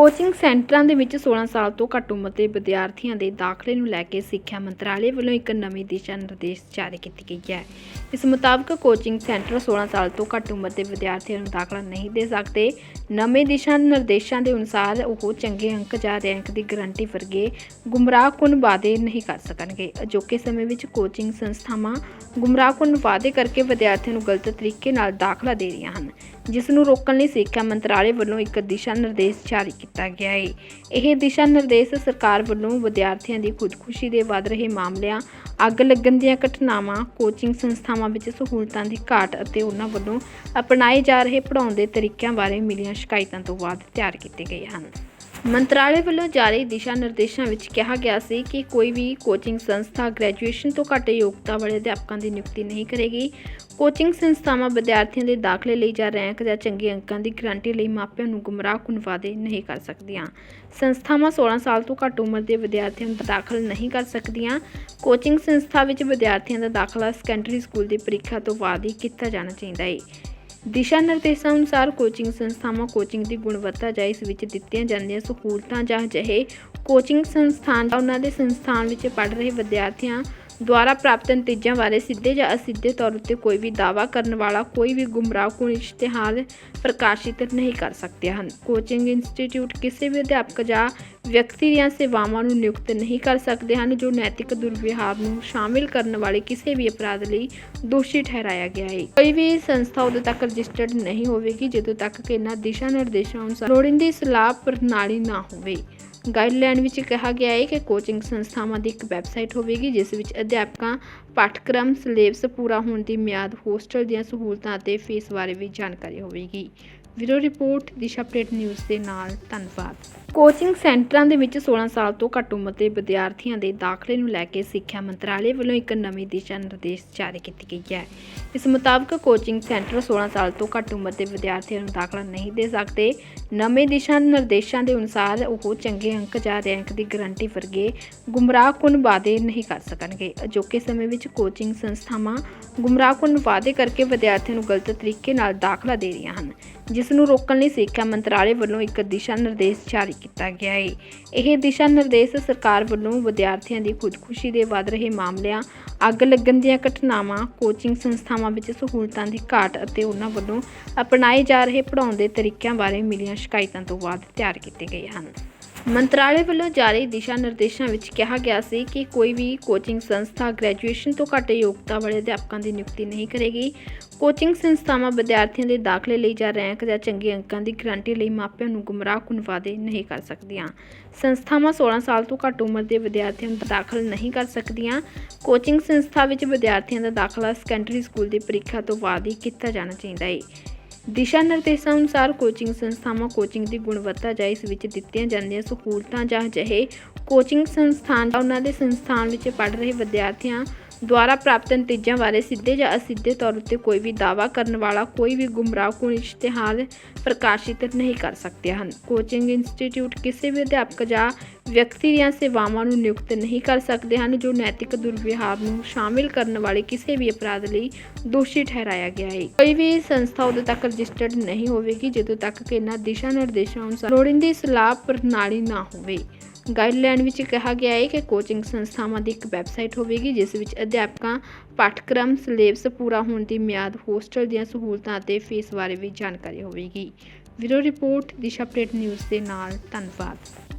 Coaching ਸੈਂਟਰਾਂ ਦੇ ਵਿੱਚ 16 ਸਾਲ ਤੋਂ ਘੱਟ ਉਮਰ ਦੇ ਵਿਦਿਆਰਥੀਆਂ ਦੇ ਦਾਖਲੇ ਨੂੰ ਲੈ ਕੇ ਸਿੱਖਿਆ ਮੰਤਰਾਲੇ ਵੱਲੋਂ ਇੱਕ ਨਵੀਂ ਦਿਸ਼ਾ ਨਿਰਦੇਸ਼ ਜਾਰੀ ਕੀਤੀ ਗਈ ਹੈ। ਇਸ ਮੁਤਾਬਕ ਕੋਚਿੰਗ ਸੈਂਟਰ 16 ਸਾਲ ਤੋਂ ਘੱਟ ਉਮਰ ਦੇ ਵਿਦਿਆਰਥੀਆਂ ਨੂੰ ਦਾਖਲਾ ਨਹੀਂ ਦੇ ਸਕਦੇ। ਨਵੇਂ ਦਿਸ਼ਾ ਨਿਰਦੇਸ਼ਾਂ ਦੇ ਅਨੁਸਾਰ ਉਹ ਚੰਗੇ ਅੰਕ ਜਾਂ ਰੈਂਕ ਦੀ ਗਾਰੰਟੀ ਵਰਗੇ ਗੁੰਮਰਾਹਕੁਨ ਵਾਅਦੇ ਨਹੀਂ ਕਰ ਸਕਣਗੇ। ਅਜੋਕੇ ਸਮੇਂ ਵਿੱਚ ਕੋਚਿੰਗ ਸੰਸਥਾਵਾਂ ਗੁੰਮਰਾਹਕੁਨ ਵਾਅਦੇ ਕਰਕੇ ਵਿਦਿਆਰਥੀਆਂ ਨੂੰ ਗਲਤ ਤਰੀਕੇ ਨਾਲ ਦਾਖਲਾ ਦੇ ਰਹੀਆਂ ਹਨ, ਜਿਸ ਨੂੰ ਰੋਕਣ ਲਈ ਸਿੱਖਿਆ ਮੰਤਰਾਲੇ ਵੱਲੋਂ ਇੱਕ ਦਿਸ਼ਾ ਨਿਰਦੇਸ਼ ਜਾਰੀ ਕੀਤਾ ਗਿਆ ਹੈ ਇਹ ਦਿਸ਼ਾ ਨਿਰਦੇਸ਼ ਸਰਕਾਰ ਵੱਲੋਂ ਵਿਦਿਆਰਥੀਆਂ ਦੀ ਖੁਦਕੁਸ਼ੀ ਦੇ ਵੱਧ ਰਹੇ ਮਾਮਲਿਆਂ, ਅੱਗ ਲੱਗਣ ਦੀਆਂ ਘਟਨਾਵਾਂ, ਕੋਚਿੰਗ ਸੰਸਥਾਵਾਂ ਵਿੱਚ ਸਹੂਲਤਾਂ ਦੀ ਘਾਟ ਅਤੇ ਉਹਨਾਂ ਵੱਲੋਂ ਅਪਣਾਏ ਜਾ ਰਹੇ ਪੜ੍ਹਾਉਣ ਦੇ ਤਰੀਕਿਆਂ ਬਾਰੇ ਮਿਲੀਆਂ ਸ਼ਿਕਾਇਤਾਂ ਤੋਂ ਬਾਅਦ ਤਿਆਰ ਕੀਤੇ ਗਏ ਹਨ। ਮੰਤਰਾਲੇ ਵੱਲੋਂ ਜਾਰੀ ਦਿਸ਼ਾ ਨਿਰਦੇਸ਼ਾਂ ਵਿੱਚ ਕਿਹਾ ਗਿਆ ਸੀ ਕਿ ਕੋਈ ਵੀ ਕੋਚਿੰਗ ਸੰਸਥਾ ਗ੍ਰੈਜੂਏਸ਼ਨ ਤੋਂ ਘੱਟ ਯੋਗਤਾ ਵਾਲੇ ਅਧਿਆਪਕਾਂ ਦੀ ਨਿਯੁਕਤੀ ਨਹੀਂ ਕਰੇਗੀ। ਕੋਚਿੰਗ ਸੰਸਥਾਵਾਂ ਵਿਦਿਆਰਥੀਆਂ ਦੇ ਦਾਖਲੇ ਲਈ ਜਾਂ ਰੈਂਕ ਜਾਂ ਚੰਗੇ ਅੰਕਾਂ ਦੀ ਗਾਰੰਟੀ ਲਈ ਮਾਪਿਆਂ ਨੂੰ ਗੁੰਮਰਾਹਕੁਨ ਵਾਅਦੇ ਨਹੀਂ ਕਰ ਸਕਦੀਆਂ। ਸੰਸਥਾਵਾਂ 16 ਸਾਲ ਤੋਂ ਘੱਟ ਉਮਰ ਦੇ ਵਿਦਿਆਰਥੀਆਂ ਨੂੰ ਦਾਖਲ ਨਹੀਂ ਕਰ ਸਕਦੀਆਂ। ਕੋਚਿੰਗ ਸੰਸਥਾ ਵਿੱਚ ਵਿਦਿਆਰਥੀਆਂ ਦਾ ਦਾਖਲਾ ਸੈਕੰਡਰੀ ਸਕੂਲ ਦੀ ਪ੍ਰੀਖਿਆ ਤੋਂ ਬਾਅਦ ਹੀ ਕੀਤਾ ਜਾਣਾ ਚਾਹੀਦਾ ਹੈ ਦਿਸ਼ਾ ਨਿਰਦੇਸ਼ਾਂ ਅਨੁਸਾਰ ਕੋਚਿੰਗ ਸੰਸਥਾਵਾਂ ਕੋਚਿੰਗ ਦੀ ਗੁਣਵੱਤਾ ਜਾਂ ਇਸ ਵਿੱਚ ਦਿੱਤੀਆਂ ਜਾਂਦੀਆਂ ਸਹੂਲਤਾਂ ਜਾਂ ਅਜਿਹੇ ਕੋਚਿੰਗ ਸੰਸਥਾਨ ਜਾਂ ਉਹਨਾਂ ਦੇ ਸੰਸਥਾਨ ਵਿੱਚ ਪੜ੍ਹ ਰਹੇ ਵਿਦਿਆਰਥੀਆਂ ਦੁਆਰਾ ਪ੍ਰਾਪਤ ਨਤੀਜਿਆਂ ਬਾਰੇ ਸਿੱਧੇ ਜਾਂ ਅਸਿੱਧੇ ਤੌਰ ਉੱਤੇ ਕੋਈ ਵੀ ਦਾਅਵਾ ਕਰਨ ਵਾਲਾ ਕੋਈ ਵੀ ਗੁੰਮਰਾਹਕੁਨ ਇਸ਼ਤਿਹਾਰ ਪ੍ਰਕਾਸ਼ਿਤ ਨਹੀਂ ਕਰ ਸਕਦੇ ਹਨ। ਕੋਚਿੰਗ ਇੰਸਟੀਚਿਊਟ ਕਿਸੇ ਵੀ ਅਧਿਆਪਕ ਜਾਂ ਵਿਅਕਤੀ ਦੀਆਂ ਸੇਵਾਵਾਂ ਨੂੰ ਨਿਯੁਕਤ ਨਹੀਂ ਕਰ ਸਕਦੇ ਹਨ, ਜੋ ਨੈਤਿਕ ਦੁਰਵਿਹਾਰ ਨੂੰ ਸ਼ਾਮਿਲ ਕਰਨ ਵਾਲੇ ਕਿਸੇ ਵੀ ਅਪਰਾਧ ਲਈ ਦੋਸ਼ੀ ਠਹਿਰਾਇਆ ਗਿਆ ਹੈ। ਕੋਈ ਵੀ ਸੰਸਥਾ ਉਦੋਂ ਤੱਕ ਰਜਿਸਟਰਡ ਨਹੀਂ ਹੋਵੇਗੀ, ਜਦੋਂ ਤੱਕ ਕਿ ਇਹਨਾਂ ਦਿਸ਼ਾ ਨਿਰਦੇਸ਼ਾਂ ਅਨੁਸਾਰ ਲੋੜੀਂਦੀ ਸਲਾਹ ਪ੍ਰਣਾਲੀ ਨਾ ਹੋਵੇ। ਗਾਈਡਲਾਈਨ ਵਿੱਚ ਕਿਹਾ ਗਿਆ ਹੈ ਕਿ ਕੋਚਿੰਗ ਸੰਸਥਾਵਾਂ ਦੀ ਇੱਕ ਵੈਬਸਾਈਟ ਹੋਵੇਗੀ, ਜਿਸ ਵਿੱਚ ਅਧਿਆਪਕਾਂ, ਪਾਠਕ੍ਰਮ ਸਿਲੇਬਸ ਪੂਰਾ ਹੋਣ ਦੀ ਮਿਆਦ ਹੋਸਟਲ ਦੀਆਂ ਸਹੂਲਤਾਂ ਅਤੇ ਫੀਸ ਬਾਰੇ ਵੀ ਜਾਣਕਾਰੀ ਹੋਵੇਗੀ। ਵੀਰੋ ਰਿਪੋਰਟ, ਦਿਸ਼ਾ ਅਪਡੇਟ ਨਿਊਜ਼ ਦੇ ਨਾਲ ਧੰਨਵਾਦ। ਕੋਚਿੰਗ ਸੈਂਟਰਾਂ ਦੇ ਵਿੱਚ 16 ਸਾਲ ਤੋਂ ਘੱਟ ਉਮਰ ਦੇ ਵਿਦਿਆਰਥੀਆਂ ਦੇ ਦਾਖਲੇ ਨੂੰ ਲੈ ਕੇ ਸਿੱਖਿਆ ਮੰਤਰਾਲੇ ਵੱਲੋਂ ਇੱਕ ਨਵੀਂ ਦਿਸ਼ਾ ਨਿਰਦੇਸ਼ ਜਾਰੀ ਕੀਤੀ ਗਈ ਹੈ। ਇਸ ਮੁਤਾਬਕ ਕੋਚਿੰਗ ਸੈਂਟਰ 16 ਸਾਲ ਤੋਂ ਘੱਟ ਉਮਰ ਦੇ ਵਿਦਿਆਰਥੀਆਂ ਨੂੰ ਦਾਖਲਾ ਨਹੀਂ ਦੇ ਸਕਦੇ। ਨਵੇਂ ਦਿਸ਼ਾ ਨਿਰਦੇਸ਼ਾਂ ਦੇ ਅਨੁਸਾਰ ਉਹ ਚੰਗੇ ਅੰਕ ਜਾਂ ਰੈਂਕ ਦੀ ਗਾਰੰਟੀ ਵਰਗੇ ਗੁੰਮਰਾਹਕੁੰਨ ਵਾਅਦੇ ਨਹੀਂ ਕਰ ਸਕਣਗੇ। ਅਜੋਕੇ ਸਮੇਂ ਵਿੱਚ ਕੋਚਿੰਗ ਸੰਸਥਾਵਾਂ ਗੁੰਮਰਾਹਕੁਨ ਵਾਅਦੇ ਕਰਕੇ ਵਿਦਿਆਰਥੀਆਂ ਨੂੰ ਗਲਤ ਤਰੀਕੇ ਨਾਲ ਦਾਖਲਾ ਦੇ ਰਹੀਆਂ ਹਨ, ਜਿਸ ਨੂੰ ਰੋਕਣ ਲਈ ਸਿੱਖਿਆ ਮੰਤਰਾਲੇ ਵੱਲੋਂ ਇੱਕ ਦਿਸ਼ਾ ਨਿਰਦੇਸ਼ ਜਾਰੀ ਕੀਤਾ ਗਿਆ ਹੈ ਇਹ ਦਿਸ਼ਾ ਨਿਰਦੇਸ਼ ਸਰਕਾਰ ਵੱਲੋਂ ਵਿਦਿਆਰਥੀਆਂ ਦੀ ਖੁਦਕੁਸ਼ੀ ਦੇ ਵੱਧ ਰਹੇ ਮਾਮਲਿਆਂ, ਅੱਗ ਲੱਗਣ ਦੀਆਂ ਘਟਨਾਵਾਂ ਕੋਚਿੰਗ ਸੰਸਥਾਵਾਂ ਵਿੱਚ ਸਹੂਲਤਾਂ ਦੀ ਘਾਟ ਅਤੇ ਉਹਨਾਂ ਵੱਲੋਂ ਅਪਣਾਏ ਜਾ ਰਹੇ ਪੜ੍ਹਾਉਣ ਦੇ ਤਰੀਕਿਆਂ ਬਾਰੇ ਮਿਲੀਆਂ ਸ਼ਿਕਾਇਤਾਂ ਤੋਂ ਬਾਅਦ ਤਿਆਰ ਕੀਤੇ ਗਏ ਹਨ। ਮੰਤਰਾਲੇ ਵੱਲੋਂ ਜਾਰੀ ਦਿਸ਼ਾ ਨਿਰਦੇਸ਼ਾਂ ਵਿੱਚ ਕਿਹਾ ਗਿਆ ਸੀ ਕਿ ਕੋਈ ਵੀ ਕੋਚਿੰਗ ਸੰਸਥਾ ਗ੍ਰੈਜੂਏਸ਼ਨ ਤੋਂ ਘੱਟ ਯੋਗਤਾ ਵਾਲੇ ਅਧਿਆਪਕਾਂ ਦੀ ਨਿਯੁਕਤੀ ਨਹੀਂ ਕਰੇਗੀ। ਕੋਚਿੰਗ ਸੰਸਥਾਵਾਂ ਵਿਦਿਆਰਥੀਆਂ ਦੇ ਦਾਖਲੇ ਲਈ ਜਾਂ ਰੈਂਕ ਜਾਂ ਚੰਗੇ ਅੰਕਾਂ ਦੀ ਗਾਰੰਟੀ ਲਈ ਮਾਪਿਆਂ ਨੂੰ ਗੁੰਮਰਾਹਕੁਨ ਵਾਅਦੇ ਨਹੀਂ ਕਰ ਸਕਦੀਆਂ। ਸੰਸਥਾਵਾਂ 16 ਸਾਲ ਤੋਂ ਘੱਟ ਉਮਰ ਦੇ ਵਿਦਿਆਰਥੀਆਂ ਨੂੰ ਦਾਖਲ ਨਹੀਂ ਕਰ ਸਕਦੀਆਂ। ਕੋਚਿੰਗ ਸੰਸਥਾ ਵਿੱਚ ਵਿਦਿਆਰਥੀਆਂ ਦਾ ਦਾਖਲਾ ਸੈਕੰਡਰੀ ਸਕੂਲ ਦੀ ਪ੍ਰੀਖਿਆ ਤੋਂ ਬਾਅਦ ਹੀ ਕੀਤਾ ਜਾਣਾ ਚਾਹੀਦਾ ਹੈ ਦਿਸ਼ਾ ਨਿਰਦੇਸ਼ਾਂ ਅਨੁਸਾਰ ਕੋਚਿੰਗ ਸੰਸਥਾਵਾਂ ਕੋਚਿੰਗ ਦੀ ਗੁਣਵੱਤਾ ਜਾਂ ਇਸ ਵਿੱਚ ਦਿੱਤੀਆਂ ਜਾਂਦੀਆਂ ਸਹੂਲਤਾਂ ਜਾਂ ਅਜਿਹੇ ਕੋਚਿੰਗ ਸੰਸਥਾਨ ਜਾਂ ਉਹਨਾਂ ਦੇ ਸੰਸਥਾਨ ਵਿੱਚ ਪੜ੍ਹ ਰਹੇ ਵਿਦਿਆਰਥੀਆਂ ਦੁਆਰਾ ਪ੍ਰਾਪਤ ਨਤੀਜਿਆਂ ਬਾਰੇ ਸਿੱਧੇ ਜਾਂ ਅਸਿੱਧੇ ਤੌਰ ਉੱਤੇ ਕੋਈ ਵੀ ਦਾਅਵਾ ਕਰਨ ਵਾਲਾ ਕੋਈ ਵੀ ਗੁੰਮਰਾਹਕੁਨ ਇਸ਼ਤਿਹਾਰ ਪ੍ਰਕਾਸ਼ਿਤ ਨਹੀਂ ਕਰ ਸਕਦੇ ਹਨ। ਕੋਚਿੰਗ ਇੰਸਟੀਚਿਊਟ ਕਿਸੇ ਵੀ ਅਧਿਆਪਕ ਜਾਂ ਵਿਅਕਤੀ ਦੀਆਂ ਸੇਵਾਵਾਂ ਨੂੰ ਨਿਯੁਕਤ ਨਹੀਂ ਕਰ ਸਕਦੇ ਹਨ, ਜੋ ਨੈਤਿਕ ਦੁਰਵਿਹਾਰ ਨੂੰ ਸ਼ਾਮਿਲ ਕਰਨ ਵਾਲੇ ਕਿਸੇ ਵੀ ਅਪਰਾਧ ਲਈ ਦੋਸ਼ੀ ਠਹਿਰਾਇਆ ਗਿਆ ਹੈ। ਕੋਈ ਵੀ ਸੰਸਥਾ ਉਦੋਂ ਤੱਕ ਰਜਿਸਟਰਡ ਨਹੀਂ ਹੋਵੇਗੀ, ਜਦੋਂ ਤੱਕ ਕਿ ਇਹਨਾਂ ਦਿਸ਼ਾ ਨਿਰਦੇਸ਼ਾਂ ਅਨੁਸਾਰ ਲੋੜੀਂਦੀ ਸਲਾਹ ਪ੍ਰਣਾਲੀ ਨਾ ਹੋਵੇ। ਗਾਈਡਲਾਈਨ ਵਿੱਚ ਕਿਹਾ ਗਿਆ ਹੈ ਕਿ ਕੋਚਿੰਗ ਸੰਸਥਾਵਾਂ ਦੀ ਇੱਕ ਵੈਬਸਾਈਟ ਹੋਵੇਗੀ, ਜਿਸ ਵਿੱਚ ਅਧਿਆਪਕਾਂ, ਪਾਠਕ੍ਰਮ ਸਿਲੇਬਸ ਪੂਰਾ ਹੋਣ ਦੀ ਮਿਆਦ ਹੋਸਟਲ ਦੀਆਂ ਸਹੂਲਤਾਂ ਅਤੇ ਫੀਸ ਬਾਰੇ ਵੀ ਜਾਣਕਾਰੀ ਹੋਵੇਗੀ। Video report, Disha update news ਦੇ ਨਾਲ, ਧੰਨਵਾਦ।